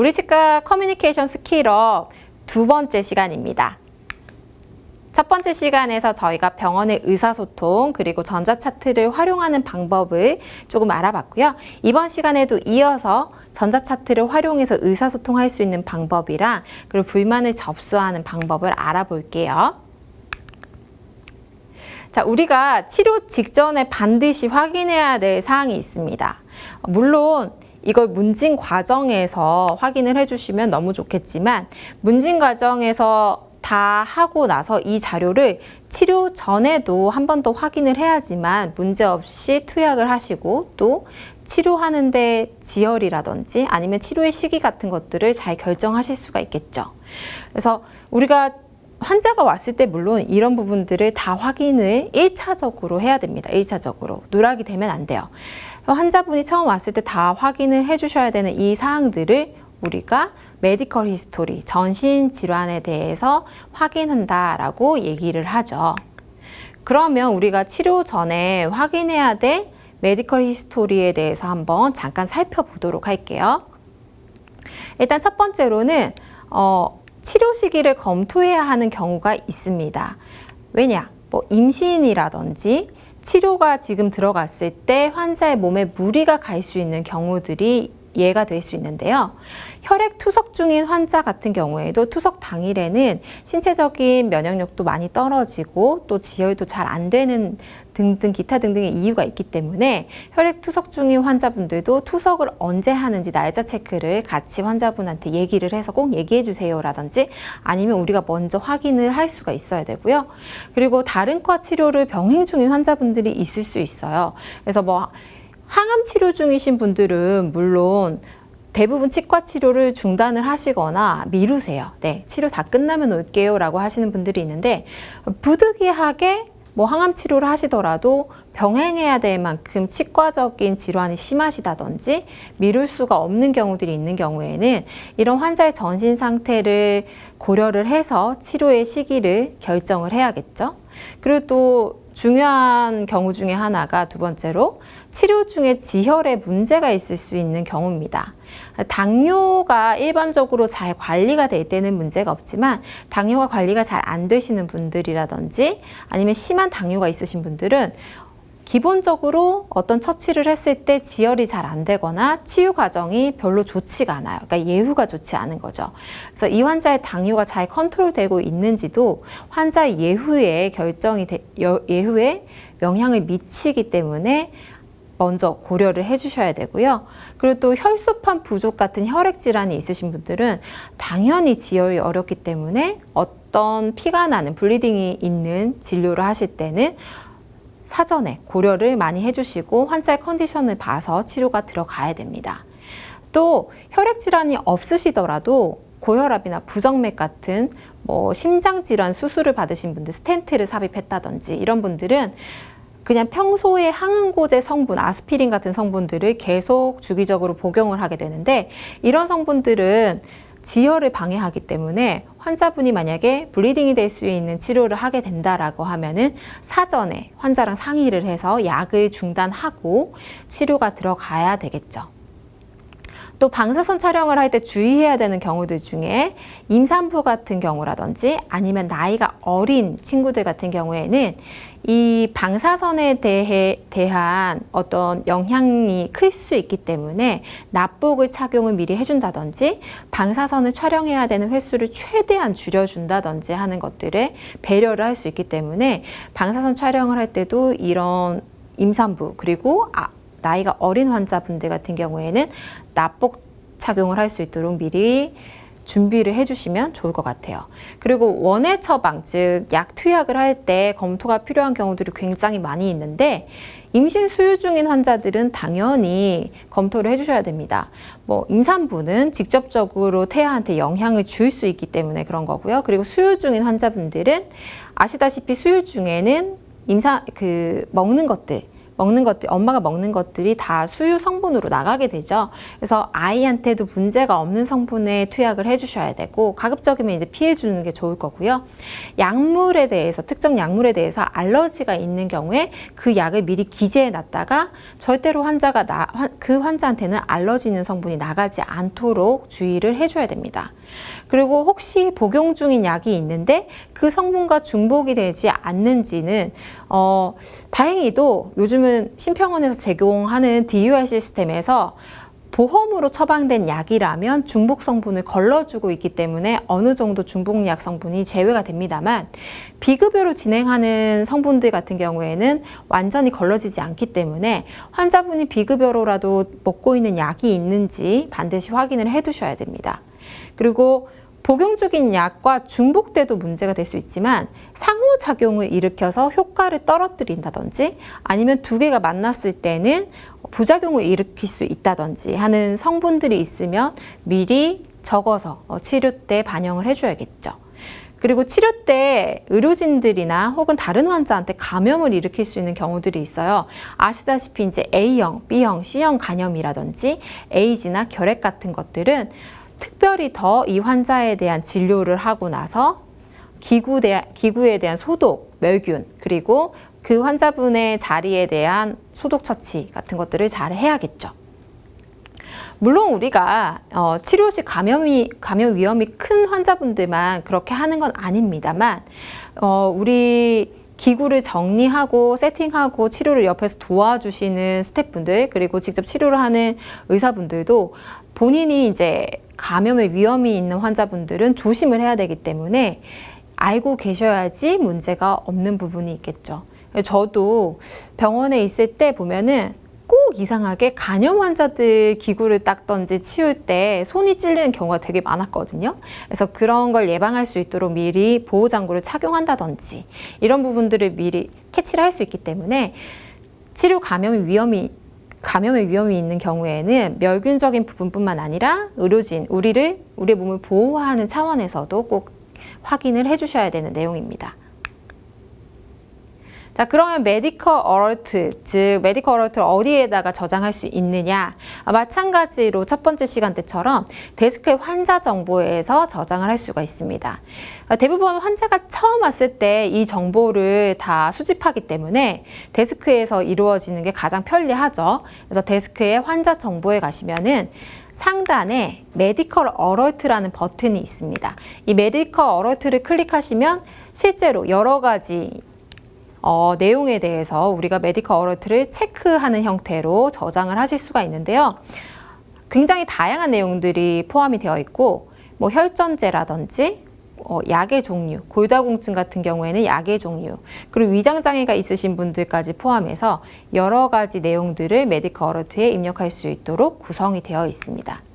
우리 치과 커뮤니케이션 스킬업 두 번째 시간입니다. 첫 번째 시간에서 저희가 병원의 의사소통 그리고 전자차트를 활용하는 방법을 조금 알아봤고요. 이번 시간에도 이어서 전자차트를 활용해서 의사소통할 수 있는 방법이랑 그리고 불만을 접수하는 방법을 알아볼게요. 자, 우리가 치료 직전에 반드시 확인해야 될 사항이 있습니다. 물론 이걸 문진 과정에서 확인을 해주시면 너무 좋겠지만 문진 과정에서 다 하고 나서 이 자료를 치료 전에도 한 번 더 확인을 해야지만 문제없이 투약을 하시고 또 치료하는데 지혈이라든지 아니면 치료의 시기 같은 것들을 잘 결정하실 수가 있겠죠. 그래서 우리가 환자가 왔을 때 물론 이런 부분들을 다 확인을 일차적으로 해야 됩니다. 일차적으로 누락이 되면 안 돼요. 환자분이 처음 왔을 때 다 확인을 해 주셔야 되는 이 사항들을 우리가 메디컬 히스토리, 전신 질환에 대해서 확인한다라고 얘기를 하죠. 그러면 우리가 치료 전에 확인해야 될 메디컬 히스토리에 대해서 한번 잠깐 살펴보도록 할게요. 일단 첫 번째로는 어, 치료 시기를 검토해야 하는 경우가 있습니다. 왜냐? 뭐 임신이라든지 치료가 지금 들어갔을 때 환자의 몸에 무리가 갈 수 있는 경우들이 예가 될 수 있는데요. 혈액 투석 중인 환자 같은 경우에도 투석 당일에는 신체적인 면역력도 많이 떨어지고 또 지혈도 잘 안 되는 등등 기타 등등의 이유가 있기 때문에 혈액 투석 중인 환자분들도 투석을 언제 하는지 날짜 체크를 같이 환자분한테 얘기를 해서 꼭 얘기해 주세요라든지 아니면 우리가 먼저 확인을 할 수가 있어야 되고요. 그리고 다른 과 치료를 병행 중인 환자분들이 있을 수 있어요. 그래서 뭐 항암 치료 중이신 분들은 물론 대부분 치과 치료를 중단을 하시거나 미루세요. 네, 치료 다 끝나면 올게요. 라고 하시는 분들이 있는데, 부득이하게 뭐 항암 치료를 하시더라도 병행해야 될 만큼 치과적인 질환이 심하시다든지 미룰 수가 없는 경우들이 있는 경우에는 이런 환자의 전신 상태를 고려를 해서 치료의 시기를 결정을 해야겠죠. 그리고 또 중요한 경우 중에 하나가 두 번째로 치료 중에 지혈에 문제가 있을 수 있는 경우입니다. 당뇨가 일반적으로 잘 관리가 될 때는 문제가 없지만 당뇨가 관리가 잘 안 되시는 분들이라든지 아니면 심한 당뇨가 있으신 분들은 기본적으로 어떤 처치를 했을 때 지혈이 잘 안 되거나 치유 과정이 별로 좋지가 않아요. 그러니까 예후가 좋지 않은 거죠. 그래서 이 환자의 당뇨가 잘 컨트롤되고 있는지도 환자 예후에 결정이 되, 여- 예후에 영향을 미치기 때문에 먼저 고려를 해주셔야 되고요. 그리고 또 혈소판 부족 같은 혈액 질환이 있으신 분들은 당연히 지혈이 어렵기 때문에 어떤 피가 나는 블리딩이 있는 진료를 하실 때는 사전에 고려를 많이 해주시고 환자의 컨디션을 봐서 치료가 들어가야 됩니다. 또 혈액 질환이 없으시더라도 고혈압이나 부정맥 같은 뭐 심장 질환 수술을 받으신 분들 스텐트를 삽입했다든지 이런 분들은 그냥 평소에 항응고제 성분, 아스피린 같은 성분들을 계속 주기적으로 복용을 하게 되는데 이런 성분들은 지혈을 방해하기 때문에 환자분이 만약에 블리딩이 될 수 있는 치료를 하게 된다라고 하면은 사전에 환자랑 상의를 해서 약을 중단하고 치료가 들어가야 되겠죠. 또 방사선 촬영을 할 때 주의해야 되는 경우들 중에 임산부 같은 경우라든지 아니면 나이가 어린 친구들 같은 경우에는 이 방사선에 대해 대한 어떤 영향이 클 수 있기 때문에 납복을 착용을 미리 해준다든지 방사선을 촬영해야 되는 횟수를 최대한 줄여준다든지 하는 것들에 배려를 할 수 있기 때문에 방사선 촬영을 할 때도 이런 임산부 그리고 아, 나이가 어린 환자분들 같은 경우에는 납복 착용을 할 수 있도록 미리 준비를 해주시면 좋을 것 같아요. 그리고 원해 처방, 즉, 약 투약을 할 때 검토가 필요한 경우들이 굉장히 많이 있는데, 임신 수유 중인 환자들은 당연히 검토를 해주셔야 됩니다. 뭐, 임산부는 직접적으로 태아한테 영향을 줄 수 있기 때문에 그런 거고요. 그리고 수유 중인 환자분들은 아시다시피 수유 중에는 임사, 그, 먹는 것들, 먹는 것들, 엄마가 먹는 것들이 다 수유 성분으로 나가게 되죠. 그래서 아이한테도 문제가 없는 성분에 투약을 해주셔야 되고 가급적이면 이제 피해 주는 게 좋을 거고요. 약물에 대해서 특정 약물에 대해서 알러지가 있는 경우에 그 약을 미리 기재해 놨다가 절대로 환자가 나, 그 환자한테는 알러지 있는 성분이 나가지 않도록 주의를 해줘야 됩니다. 그리고 혹시 복용 중인 약이 있는데 그 성분과 중복이 되지 않는지는 어, 다행히도 요즘은 심평원에서 제공하는 DUR 시스템에서 보험으로 처방된 약이라면 중복 성분을 걸러주고 있기 때문에 어느 정도 중복약 성분이 제외가 됩니다만 비급여로 진행하는 성분들 같은 경우에는 완전히 걸러지지 않기 때문에 환자분이 비급여로라도 먹고 있는 약이 있는지 반드시 확인을 해 두셔야 됩니다. 그리고 복용 중인 약과 중복돼도 문제가 될 수 있지만 상호작용을 일으켜서 효과를 떨어뜨린다든지 아니면 두 개가 만났을 때는 부작용을 일으킬 수 있다든지 하는 성분들이 있으면 미리 적어서 어, 치료 때 반영을 해줘야겠죠. 그리고 치료 때 의료진들이나 혹은 다른 환자한테 감염을 일으킬 수 있는 경우들이 있어요. 아시다시피 이제 A형, B형, C형 간염이라든지 에이즈나 결핵 같은 것들은 특별히 더 이 환자에 대한 진료를 하고 나서 기구 대, 기구에 대한 소독, 멸균, 그리고 그 환자분의 자리에 대한 소독 처치 같은 것들을 잘 해야겠죠. 물론 우리가 어, 치료 시 감염이 감염 위험이 큰 환자분들만 그렇게 하는 건 아닙니다만 어, 우리 기구를 정리하고 세팅하고 치료를 옆에서 도와주시는 스태프분들 그리고 직접 치료를 하는 의사분들도 본인이 이제 감염의 위험이 있는 환자분들은 조심을 해야 되기 때문에 알고 계셔야지 문제가 없는 부분이 있겠죠. 저도 병원에 있을 때 보면은 꼭 이상하게 간염 환자들 기구를 닦던지 치울 때 손이 찔리는 경우가 되게 많았거든요. 그래서 그런 걸 예방할 수 있도록 미리 보호장구를 착용한다든지 이런 부분들을 미리 캐치를 할 수 있기 때문에 치료 감염의 위험이 감염의 위험이 있는 경우에는 멸균적인 부분뿐만 아니라 의료진, 우리를, 우리의 몸을 보호하는 차원에서도 꼭 확인을 해 주셔야 되는 내용입니다. 자, 그러면 메디컬 어럴트, 즉 메디컬 어럴트를 어디에다가 저장할 수 있느냐? 아, 마찬가지로 첫 번째 시간 때처럼 데스크의 환자 정보에서 저장을 할 수가 있습니다. 아, 대부분 환자가 처음 왔을 때 이 정보를 다 수집하기 때문에 데스크에서 이루어지는 게 가장 편리하죠. 그래서 데스크의 환자 정보에 가시면은 상단에 메디컬 어럴트라는 버튼이 있습니다. 이 메디컬 어럴트를 클릭하시면 실제로 여러 가지 어, 내용에 대해서 우리가 메디컬 어러트를 체크하는 형태로 저장을 하실 수가 있는데요. 굉장히 다양한 내용들이 포함이 되어 있고 뭐 혈전제라든지 어, 약의 종류, 골다공증 같은 경우에는 약의 종류, 그리고 위장장애가 있으신 분들까지 포함해서 여러 가지 내용들을 메디컬 어러트에 입력할 수 있도록 구성이 되어 있습니다.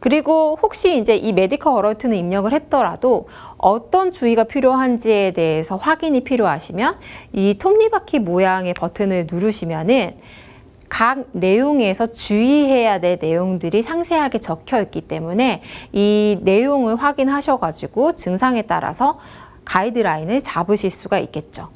그리고 혹시 이제 이 메디컬 어럴트는 입력을 했더라도 어떤 주의가 필요한지에 대해서 확인이 필요하시면 이 톱니바퀴 모양의 버튼을 누르시면은 각 내용에서 주의해야 될 내용들이 상세하게 적혀 있기 때문에 이 내용을 확인하셔가지고 증상에 따라서 가이드라인을 잡으실 수가 있겠죠.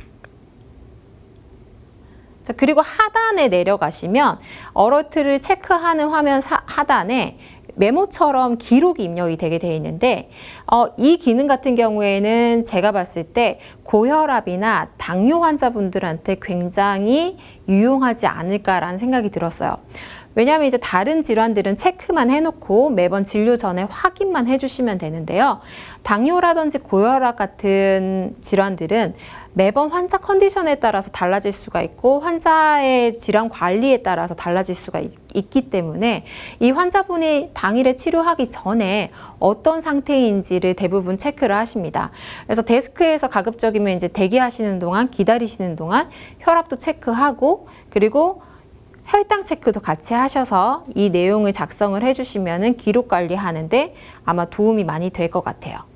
자, 그리고 하단에 내려가시면 어러트를 체크하는 화면 사, 하단에 메모처럼 기록이 입력이 되게 되어 있는데 어, 이 기능 같은 경우에는 제가 봤을 때 고혈압이나 당뇨 환자분들한테 굉장히 유용하지 않을까라는 생각이 들었어요. 왜냐하면 이제 다른 질환들은 체크만 해놓고 매번 진료 전에 확인만 해주시면 되는데요. 당뇨라든지 고혈압 같은 질환들은 매번 환자 컨디션에 따라서 달라질 수가 있고 환자의 질환 관리에 따라서 달라질 수가 있, 기 때문에 이 환자분이 당일에 치료하기 전에 어떤 상태인지를 대부분 체크를 하십니다. 그래서 데스크에서 가급적이면 이제 대기하시는 동안 기다리시는 동안 혈압도 체크하고 그리고 혈당 체크도 같이 하셔서 이 내용을 작성을 해주시면 기록 관리하는데 아마 도움이 많이 될 것 같아요.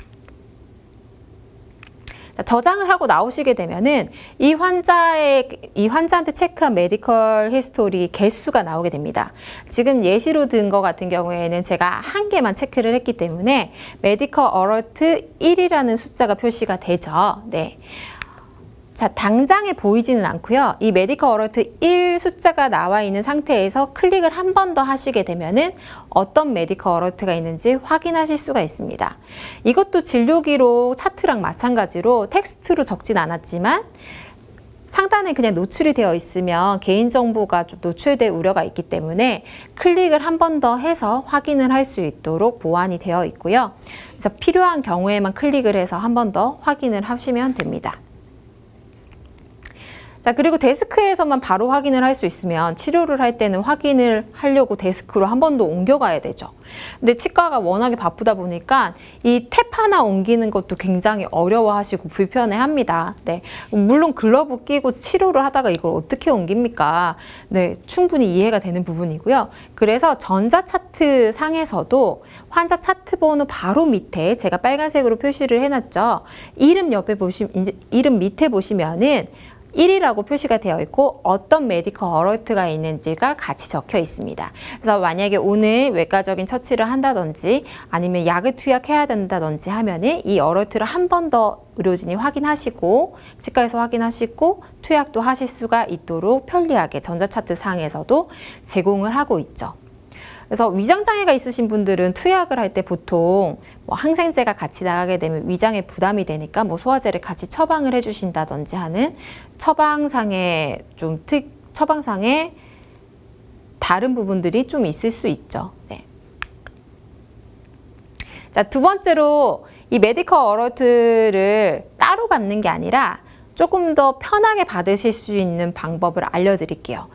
저장을 하고 나오시게 되면은 이 환자의 이 환자한테 체크한 메디컬 히스토리 개수가 나오게 됩니다. 지금 예시로 든것 같은 경우에는 제가 한 개만 체크를 했기 때문에 메디컬 어럴트 1이라는 숫자가 표시가 되죠. 네. 자, 당장에 보이지는 않고요. 이 메디컬 어러트 1 숫자가 나와 있는 상태에서 클릭을 한 번 더 하시게 되면은 어떤 메디컬 어러트가 있는지 확인하실 수가 있습니다. 이것도 진료 기록 차트랑 마찬가지로 텍스트로 적진 않았지만 상단에 그냥 노출이 되어 있으면 개인정보가 좀 노출될 우려가 있기 때문에 클릭을 한 번 더 해서 확인을 할 수 있도록 보완이 되어 있고요. 그래서 필요한 경우에만 클릭을 해서 한 번 더 확인을 하시면 됩니다. 자, 그리고 데스크에서만 바로 확인을 할 수 있으면 치료를 할 때는 확인을 하려고 데스크로 한 번 더 옮겨가야 되죠. 근데 치과가 워낙에 바쁘다 보니까 이 탭 하나 옮기는 것도 굉장히 어려워하시고 불편해 합니다. 네. 물론 글러브 끼고 치료를 하다가 이걸 어떻게 옮깁니까? 네. 충분히 이해가 되는 부분이고요. 그래서 전자 차트 상에서도 환자 차트 번호 바로 밑에 제가 빨간색으로 표시를 해놨죠. 이름 옆에 보시면, 이름 밑에 보시면은 1이라고 표시가 되어 있고 어떤 메디컬 어러트가 있는지가 같이 적혀 있습니다. 그래서 만약에 오늘 외과적인 처치를 한다든지 아니면 약을 투약해야 된다든지 하면은 이 어러트를 한 번 더 의료진이 확인하시고 치과에서 확인하시고 투약도 하실 수가 있도록 편리하게 전자차트 상에서도 제공을 하고 있죠. 그래서 위장 장애가 있으신 분들은 투약을 할 때 보통 뭐 항생제가 같이 나가게 되면 위장에 부담이 되니까 뭐 소화제를 같이 처방을 해주신다든지 하는 처방상의 좀 특 처방상의 다른 부분들이 좀 있을 수 있죠. 네. 자, 두 번째로 이 메디컬 어러트를 따로 받는 게 아니라 조금 더 편하게 받으실 수 있는 방법을 알려드릴게요.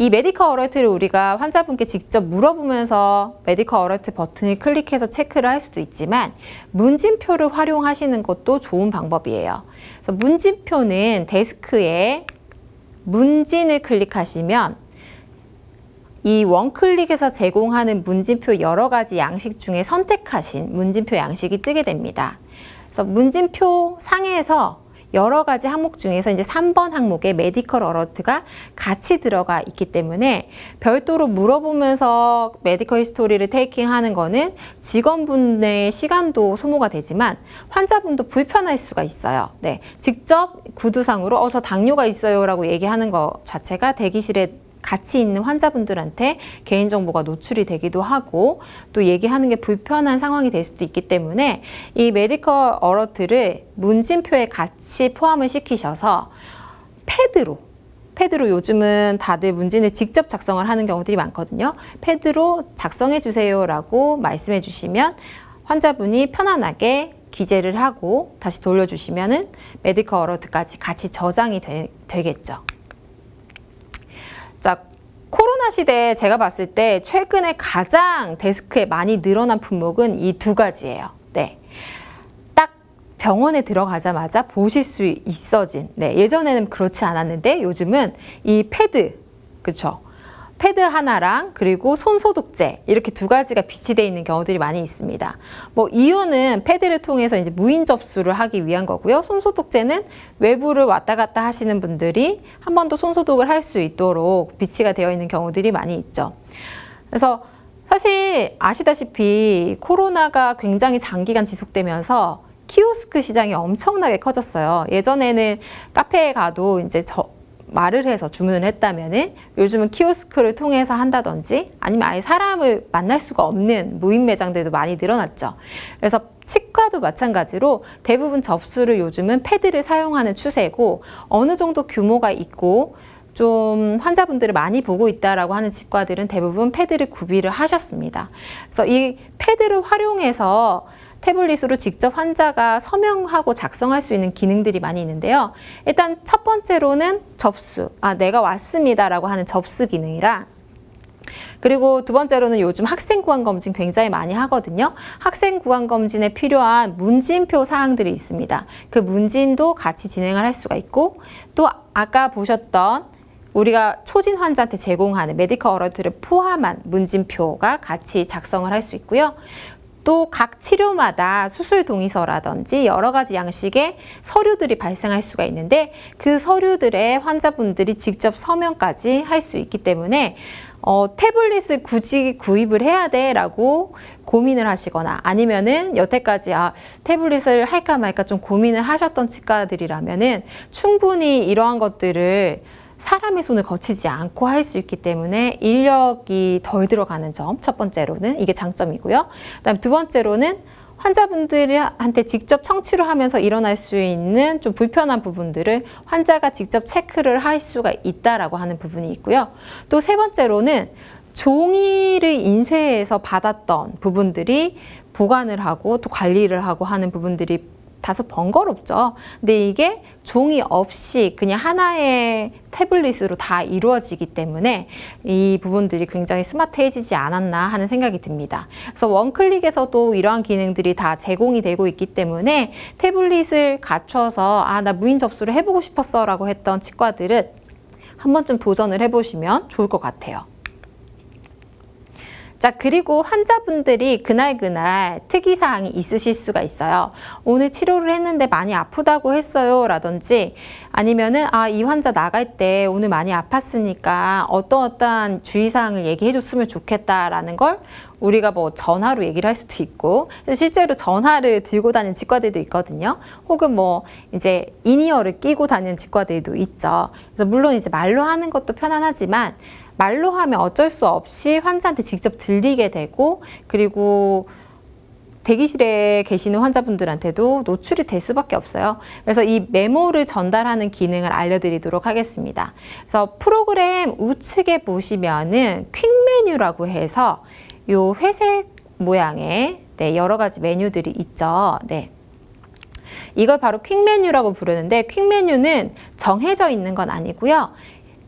이 메디컬 어러트를 우리가 환자분께 직접 물어보면서 메디컬 어러트 버튼을 클릭해서 체크를 할 수도 있지만 문진표를 활용하시는 것도 좋은 방법이에요. 그래서 문진표는 데스크에 문진을 클릭하시면 이 원클릭에서 제공하는 문진표 여러 가지 양식 중에 선택하신 문진표 양식이 뜨게 됩니다. 그래서 문진표 상에서 여러 가지 항목 중에서 이제 3번 항목에 메디컬 어러트가 같이 들어가 있기 때문에 별도로 물어보면서 메디컬 히스토리를 테이킹 하는 거는 직원분의 시간도 소모가 되지만 환자분도 불편할 수가 있어요. 네, 직접 구두상으로 어 저 당뇨가 있어요라고 얘기하는 것 자체가 대기실에 같이 있는 환자분들한테 개인정보가 노출이 되기도 하고 또 얘기하는 게 불편한 상황이 될 수도 있기 때문에 이 메디컬 어러트를 문진표에 같이 포함을 시키셔서 패드로 패드로 요즘은 다들 문진을 직접 작성을 하는 경우들이 많거든요. 패드로 작성해 주세요라고 말씀해 주시면 환자분이 편안하게 기재를 하고 다시 돌려주시면은 메디컬 어러트까지 같이 저장이 되, 되겠죠. 자, 코로나 시대에 제가 봤을 때 최근에 가장 데스크에 많이 늘어난 품목은 이 두 가지예요. 네. 딱 병원에 들어가자마자 보실 수 있어진, 네. 예전에는 그렇지 않았는데 요즘은 이 패드, 그쵸. 패드 하나랑 그리고 손 소독제 이렇게 두 가지가 비치되어 있는 경우들이 많이 있습니다. 뭐 이유는 패드를 통해서 이제 무인 접수를 하기 위한 거고요. 손 소독제는 외부를 왔다 갔다 하시는 분들이 한 번 더 손 소독을 할 수 있도록 비치가 되어 있는 경우들이 많이 있죠. 그래서 사실 아시다시피 코로나가 굉장히 장기간 지속되면서 키오스크 시장이 엄청나게 커졌어요. 예전에는 카페에 가도 이제 저 말을 해서 주문을 했다면은 요즘은 키오스크를 통해서 한다든지 아니면 아예 사람을 만날 수가 없는 무인 매장들도 많이 늘어났죠. 그래서 치과도 마찬가지로 대부분 접수를 요즘은 패드를 사용하는 추세고 어느 정도 규모가 있고 좀 환자분들을 많이 보고 있다라고 하는 치과들은 대부분 패드를 구비를 하셨습니다. 그래서 이 패드를 활용해서 태블릿으로 직접 환자가 서명하고 작성할 수 있는 기능들이 많이 있는데요. 일단 첫 번째로는 접수, 아, 내가 왔습니다라고 하는 접수 기능이랑 그리고 두 번째로는 요즘 학생 구강 검진 굉장히 많이 하거든요. 학생 구강 검진에 필요한 문진표 사항들이 있습니다. 그 문진도 같이 진행을 할 수가 있고 또 아까 보셨던 우리가 초진 환자한테 제공하는 메디컬 어러트를 포함한 문진표가 같이 작성을 할 수 있고요. 또 각 치료마다 수술 동의서라든지 여러 가지 양식의 서류들이 발생할 수가 있는데 그 서류들에 환자분들이 직접 서명까지 할 수 있기 때문에 어, 태블릿을 굳이 구입을 해야 돼라고 고민을 하시거나 아니면은 여태까지 아, 태블릿을 할까 말까 좀 고민을 하셨던 치과들이라면은 충분히 이러한 것들을 사람의 손을 거치지 않고 할 수 있기 때문에 인력이 덜 들어가는 점 첫 번째로는 이게 장점이고요. 그다음 두 번째로는 환자분들한테 직접 청취를 하면서 일어날 수 있는 좀 불편한 부분들을 환자가 직접 체크를 할 수가 있다라고 하는 부분이 있고요. 또 세 번째로는 종이를 인쇄해서 받았던 부분들이 보관을 하고 또 관리를 하고 하는 부분들이 다소 번거롭죠. 근데 이게 종이 없이 그냥 하나의 태블릿으로 다 이루어지기 때문에 이 부분들이 굉장히 스마트해지지 않았나 하는 생각이 듭니다. 그래서 원클릭에서도 이러한 기능들이 다 제공이 되고 있기 때문에 태블릿을 갖춰서 아, 나 무인 접수를 해보고 싶었어 라고 했던 치과들은 한 번쯤 도전을 해보시면 좋을 것 같아요. 자, 그리고 환자분들이 그날그날 특이사항이 있으실 수가 있어요. 오늘 치료를 했는데 많이 아프다고 했어요. 라든지 아니면은, 아, 이 환자 나갈 때 오늘 많이 아팠으니까 어떤 어떠한 주의사항을 얘기해 줬으면 좋겠다라는 걸 우리가 뭐 전화로 얘기를 할 수도 있고 실제로 전화를 들고 다니는 치과들도 있거든요. 혹은 뭐 이제 인이어를 끼고 다니는 치과들도 있죠. 그래서 물론 이제 말로 하는 것도 편안하지만 말로 하면 어쩔 수 없이 환자한테 직접 들리게 되고 그리고 대기실에 계시는 환자분들한테도 노출이 될 수밖에 없어요. 그래서 이 메모를 전달하는 기능을 알려드리도록 하겠습니다. 그래서 프로그램 우측에 보시면은 퀵 메뉴라고 해서 요 회색 모양의 네, 여러 가지 메뉴들이 있죠. 네. 이걸 바로 퀵 메뉴라고 부르는데 퀵 메뉴는 정해져 있는 건 아니고요.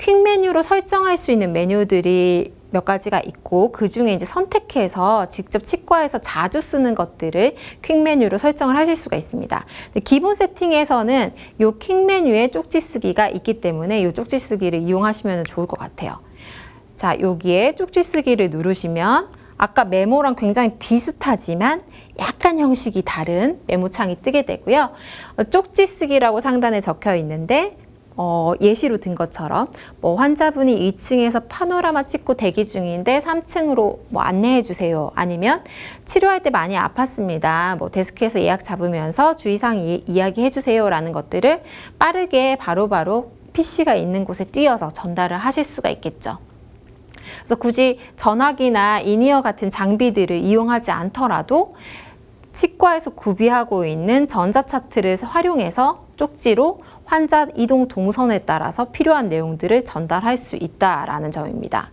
퀵 메뉴로 설정할 수 있는 메뉴들이 몇 가지가 있고 그 중에 이제 선택해서 직접 치과에서 자주 쓰는 것들을 퀵 메뉴로 설정을 하실 수가 있습니다. 기본 세팅에서는 이퀵 메뉴에 쪽지 쓰기가 있기 때문에 이 쪽지 쓰기를 이용하시면 좋을 것 같아요. 자, 여기에 쪽지 쓰기를 누르시면 아까 메모랑 굉장히 비슷하지만 약간 형식이 다른 메모창이 뜨게 되고요. 어, 쪽지 쓰기라고 상단에 적혀 있는데 어, 예시로 든 것처럼 뭐 환자분이 2층에서 파노라마 찍고 대기 중인데 3층으로 뭐 안내해 주세요. 아니면 치료할 때 많이 아팠습니다. 뭐 데스크에서 예약 잡으면서 주의사항 이, 이야기해 주세요라는 것들을 빠르게 바로바로 바로 PC가 있는 곳에 뛰어서 전달을 하실 수가 있겠죠. 그래서 굳이 전화기나 인이어 같은 장비들을 이용하지 않더라도 치과에서 구비하고 있는 전자차트를 활용해서 쪽지로 환자 이동 동선에 따라서 필요한 내용들을 전달할 수 있다라는 점입니다.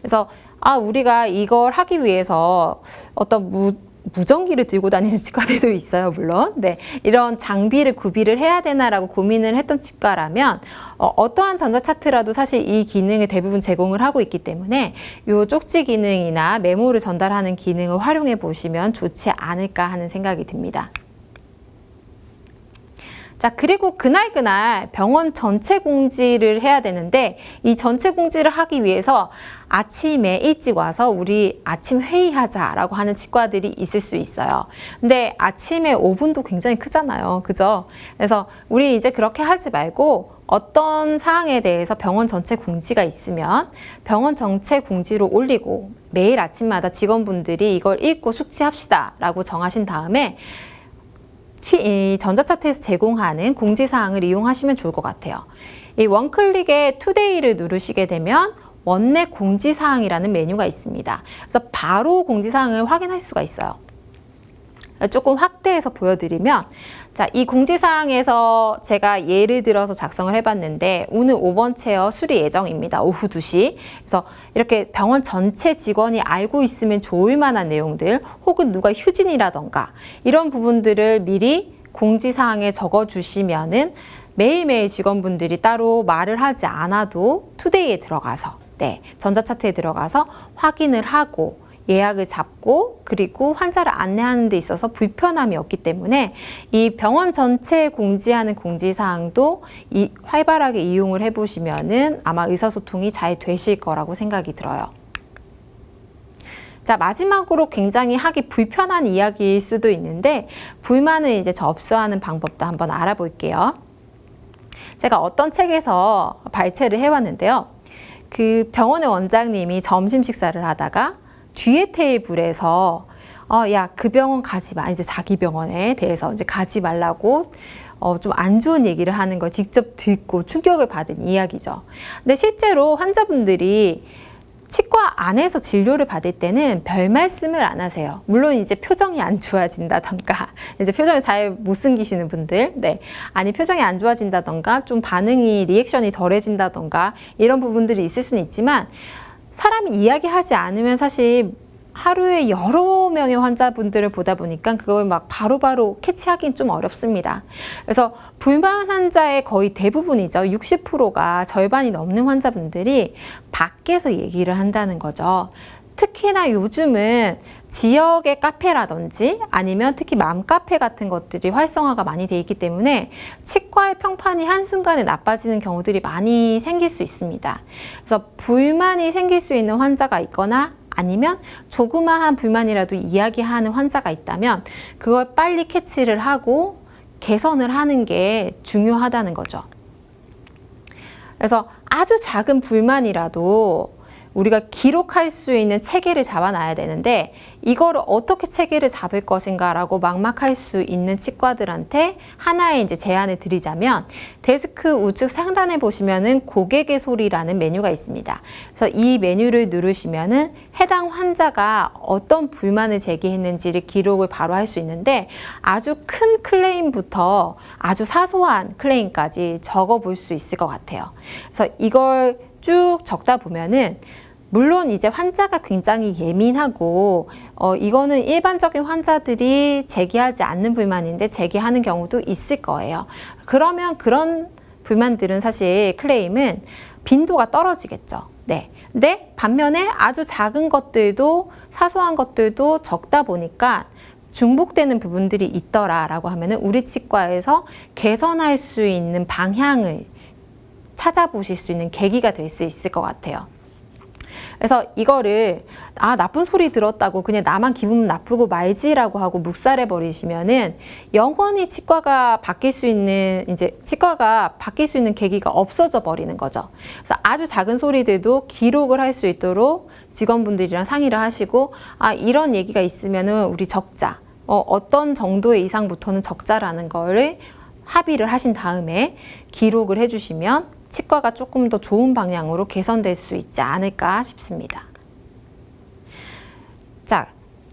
그래서 아 우리가 이걸 하기 위해서 어떤 무, 무전기를 들고 다니는 치과들도 있어요, 물론. 네, 이런 장비를 구비를 해야 되나라고 고민을 했던 치과라면 어, 떠한 전자차트라도 사실 이 기능을 대부분 제공을 하고 있기 때문에 이 쪽지 기능이나 메모를 전달하는 기능을 활용해 보시면 좋지 않을까 하는 생각이 듭니다. 자, 그리고 그날 그날 병원 전체 공지를 해야 되는데 이 전체 공지를 하기 위해서 아침에 일찍 와서 우리 아침 회의하자라고 하는 치과들이 있을 수 있어요. 근데 아침에 5분도 굉장히 크잖아요. 그죠? 그래서 우리 이제 그렇게 하지 말고 어떤 사항에 대해서 병원 전체 공지가 있으면 병원 전체 공지로 올리고 매일 아침마다 직원분들이 이걸 읽고 숙지합시다 라고 정하신 다음에 이 전자차트에서 제공하는 공지사항을 이용하시면 좋을 것 같아요. 이 원클릭에 투데이를 누르시게 되면 원내 공지사항이라는 메뉴가 있습니다. 그래서 바로 공지사항을 확인할 수가 있어요. 조금 확대해서 보여드리면 자, 이 공지사항에서 제가 예를 들어서 작성을 해봤는데 오늘 5번 체어 수리 예정입니다. 오후 2시. 그래서 이렇게 병원 전체 직원이 알고 있으면 좋을 만한 내용들 혹은 누가 휴진이라던가 이런 부분들을 미리 공지사항에 적어주시면은 매일매일 직원분들이 따로 말을 하지 않아도 투데이에 들어가서 네, 전자차트에 들어가서 확인을 하고 예약을 잡고 그리고 환자를 안내하는 데 있어서 불편함이 없기 때문에 이 병원 전체에 공지하는 공지사항도 이 활발하게 이용을 해보시면은 아마 의사소통이 잘 되실 거라고 생각이 들어요. 자, 마지막으로 굉장히 하기 불편한 이야기일 수도 있는데, 불만을 이제 접수하는 방법도 한번 알아볼게요. 제가 어떤 책에서 발췌를 해왔는데요. 그 병원의 원장님이 점심 식사를 하다가 뒤에 테이블에서 어, 야, 그 병원 가지 마. 이제 자기 병원에 대해서 이제 가지 말라고 어, 좀 안 좋은 얘기를 하는 걸 직접 듣고 충격을 받은 이야기죠. 근데 실제로 환자분들이 치과 안에서 진료를 받을 때는 별 말씀을 안 하세요. 물론 이제 표정이 안 좋아진다던가, 이제 표정을 잘 못 숨기시는 분들, 네. 아니, 표정이 안 좋아진다던가, 좀 반응이, 리액션이 덜해진다던가, 이런 부분들이 있을 수는 있지만, 사람이 이야기하지 않으면 사실 하루에 여러 명의 환자분들을 보다 보니까 그걸 막 바로바로 캐치하기는 좀 어렵습니다. 그래서 불만 환자의 거의 대부분이죠. 60%가 절반이 넘는 환자분들이 밖에서 얘기를 한다는 거죠. 특히나 요즘은 지역의 카페라든지 아니면 특히 맘카페 같은 것들이 활성화가 많이 돼 있기 때문에 치과의 평판이 한순간에 나빠지는 경우들이 많이 생길 수 있습니다. 그래서 불만이 생길 수 있는 환자가 있거나 아니면 조그마한 불만이라도 이야기하는 환자가 있다면 그걸 빨리 캐치를 하고 개선을 하는 게 중요하다는 거죠. 그래서 아주 작은 불만이라도 우리가 기록할 수 있는 체계를 잡아놔야 되는데 이거를 어떻게 체계를 잡을 것인가라고 막막할 수 있는 치과들한테 하나의 이제 제안을 드리자면 데스크 우측 상단에 보시면은 고객의 소리라는 메뉴가 있습니다. 그래서 이 메뉴를 누르시면은 해당 환자가 어떤 불만을 제기했는지를 기록을 바로 할 수 있는데 아주 큰 클레임부터 아주 사소한 클레임까지 적어 볼 수 있을 것 같아요. 그래서 이걸 쭉 적다 보면은 물론 이제 환자가 굉장히 예민하고 어 이거는 일반적인 환자들이 제기하지 않는 불만인데 제기하는 경우도 있을 거예요. 그러면 그런 불만들은 사실 클레임은 빈도가 떨어지겠죠. 네. 근데 반면에 아주 작은 것들도 사소한 것들도 적다 보니까 중복되는 부분들이 있더라라고 하면은 우리 치과에서 개선할 수 있는 방향을 찾아보실 수 있는 계기가 될 수 있을 것 같아요. 그래서 이거를 아 나쁜 소리 들었다고 그냥 나만 기분 나쁘고 말지라고 하고 묵살해 버리시면은 영원히 치과가 바뀔 수 있는 이제 치과가 바뀔 수 있는 계기가 없어져 버리는 거죠. 그래서 아주 작은 소리들도 기록을 할 수 있도록 직원분들이랑 상의를 하시고 아 이런 얘기가 있으면은 우리 적자 어, 어떤 정도의 이상부터는 적자라는 거를 합의를 하신 다음에 기록을 해주시면 치과가 조금 더 좋은 방향으로 개선될 수 있지 않을까 싶습니다. 자,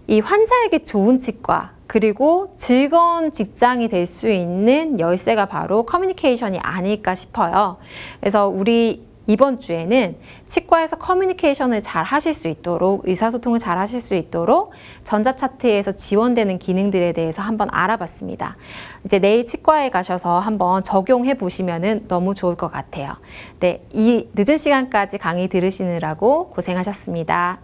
이 환자에게 좋은 치과 그리고 즐거운 직장이 될 수 있는 열쇠가 바로 커뮤니케이션이 아닐까 싶어요. 그래서 우리 이번 주에는 치과에서 커뮤니케이션을 잘 하실 수 있도록 의사소통을 잘 하실 수 있도록 전자차트에서 지원되는 기능들에 대해서 한번 알아봤습니다. 이제 내일 치과에 가셔서 한번 적용해 보시면은 너무 좋을 것 같아요. 네, 이 늦은 시간까지 강의 들으시느라고 고생하셨습니다.